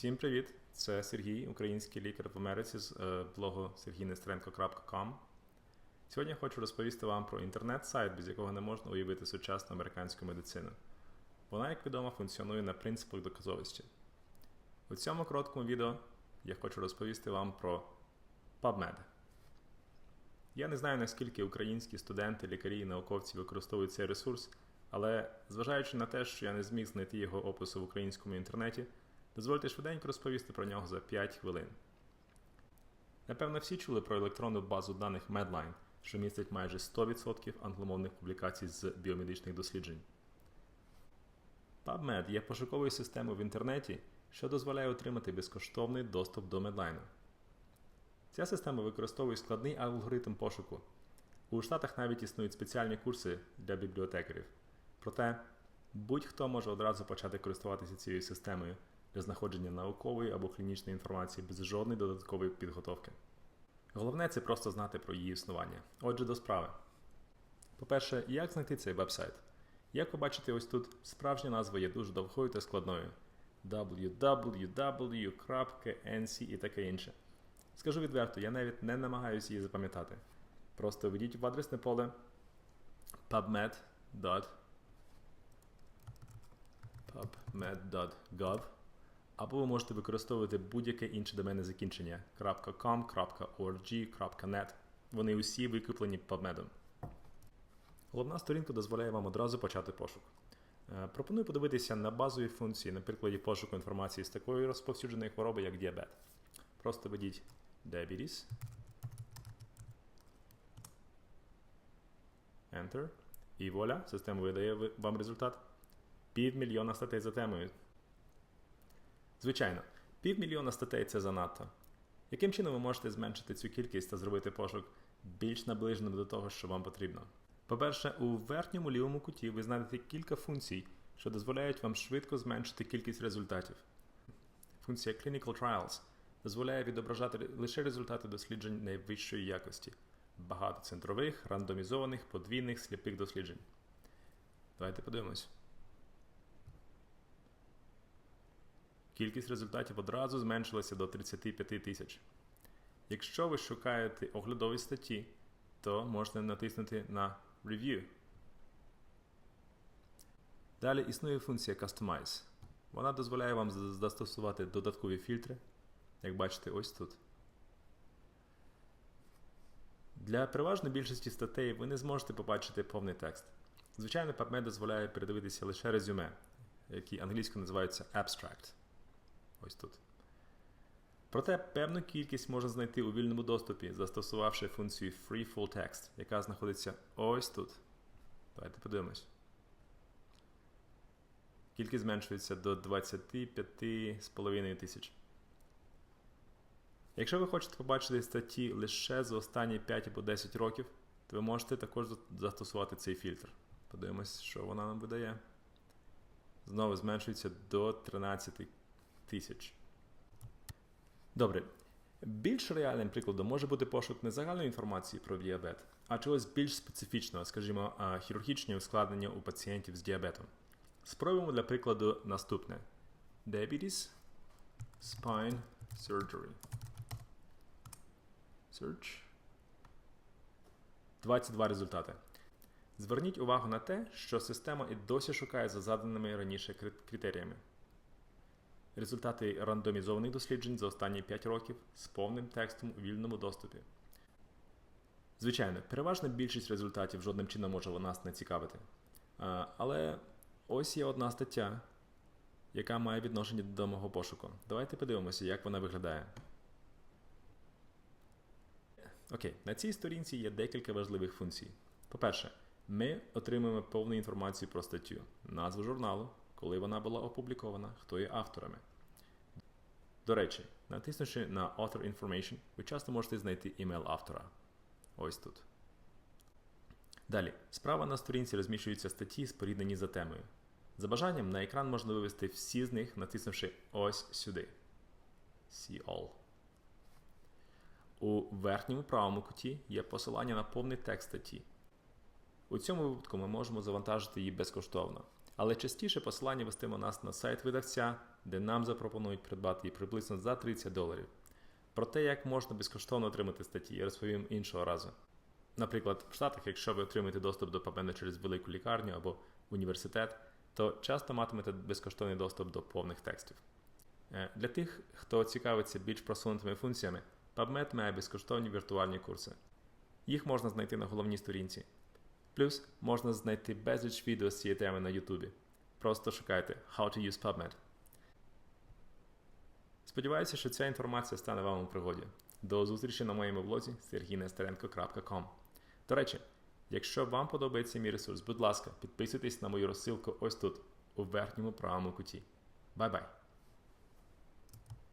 Всім привіт! Це Сергій, український лікар в Америці з е, блогу sergійнестренко.com. Сьогодні хочу розповісти вам про інтернет-сайт, без якого не можна уявити сучасну американську медицину. Вона, як відомо, функціонує на принципах доказовості. У цьому короткому відео я хочу розповісти вам про PubMed. Я не знаю, наскільки українські студенти, лікарі і науковці використовують цей ресурс, але зважаючи на те, що я не зміг знайти його опису в українському інтернеті, дозвольте швиденько розповісти про нього за 5 хвилин. Напевно, всі чули про електронну базу даних Medline, що містить майже 100% англомовних публікацій з біомедичних досліджень. PubMed є пошуковою системою в інтернеті, що дозволяє отримати безкоштовний доступ до Medline. Ця система використовує складний алгоритм пошуку. У Штатах навіть існують спеціальні курси для бібліотекарів. Проте будь-хто може одразу почати користуватися цією системою для знаходження наукової або клінічної інформації без жодної додаткової підготовки. Головне це просто знати про її існування. Отже, до справи. По-перше, як знайти цей веб-сайт? Як ви бачите, ось тут справжня назва є дуже довгою та складною: www.nc і таке інше. Скажу відверто, я навіть не намагаюся її запам'ятати. Просто введіть в адресне поле pubmed.gov pubmed.gov або ви можете використовувати будь-яке інше доменне закінчення .com, .org, .net. Вони усі викуплені PubMed. Головна сторінка дозволяє вам одразу почати пошук. Е, Пропоную подивитися на базові функції на прикладі пошуку інформації з такої розповсюдженої хвороби, як діабет. Просто введіть diabetes. Enter. І вуаля, система видає вам результат. Півмільйона статей за темою. Звичайно, півмільйона статей це занадто. Яким чином ви можете зменшити цю кількість та зробити пошук більш наближеним до того, що вам потрібно? По-перше, у верхньому лівому куті ви знайдете кілька функцій, що дозволяють вам швидко зменшити кількість результатів. Функція Clinical Trials дозволяє відображати лише результати досліджень найвищої якості, багатоцентрових, рандомізованих, подвійних, сліпих досліджень. Давайте подивимось. Кількість результатів одразу зменшилася до 35 тисяч. Якщо ви шукаєте оглядові статті, то можете натиснути на Review. Далі існує функція Customize. Вона дозволяє вам застосувати додаткові фільтри, як бачите ось тут. Для переважної більшості статей ви не зможете побачити повний текст. Звичайно, PubMed дозволяє передивитися лише резюме, які англійською називаються abstract. Ось тут. Проте певну кількість можна знайти у вільному доступі, застосувавши функцію Free Full Text, яка знаходиться ось тут. Давайте подивимось. Кількість зменшується до 25,5 тисяч. Якщо ви хочете побачити статті лише за останні 5 або 10 років, то ви можете також застосувати цей фільтр. Подивимось, що вона нам видає. Знову зменшується до 13 тисяч. Добре. Більш реальним прикладом може бути пошук не загальної інформації про діабет, а чогось більш специфічного, скажімо, хірургічні ускладнення у пацієнтів з діабетом. Спробуємо для прикладу наступне: Diabetes Spine Surgery. Search. 22 результати. Зверніть увагу на те, що система і досі шукає за заданими раніше кри- критеріями. Результати рандомізованих досліджень за останні 5 років з повним текстом у вільному доступі. Звичайно, переважна більшість результатів жодним чином може нас не цікавити. Але ось є одна стаття, яка має відношення до мого пошуку. Давайте подивимося, як вона виглядає. Окей, на цій сторінці є декілька важливих функцій. По-перше, ми отримуємо повну інформацію про статтю, назву журналу, коли вона була опублікована, хто є авторами. До речі, натиснувши на Author Information, ви часто можете знайти імейл автора. Ось тут. Далі, справа на сторінці розміщуються статті, споріднені за темою. За бажанням на екран можна вивести всі з них, натиснувши ось сюди. See all. У верхньому правому куті є посилання на повний текст статті. У цьому випадку ми можемо завантажити її безкоштовно. Але частіше посилання вестиме нас на сайт видавця де нам запропонують придбати її приблизно за 30 доларів. Про те, як можна безкоштовно отримати статті, я розповім іншого разу. Наприклад, в Штатах, якщо ви отримаєте доступ до PubMed через велику лікарню або університет, то часто матимете безкоштовний доступ до повних текстів. Е, Для тих, хто цікавиться більш просунутими функціями, PubMed має безкоштовні віртуальні курси. Їх можна знайти на головній сторінці. Плюс можна знайти безліч відео з цієї теми на YouTube. Просто шукайте How to use PubMed. Сподіваюся, що ця інформація стане вам у пригоді. До зустрічі на моєму блозі serginестеренко.com. До речі, якщо вам подобається мій ресурс, будь ласка, підписуйтесь на мою розсилку ось тут, у верхньому правому куті. Бай-бай!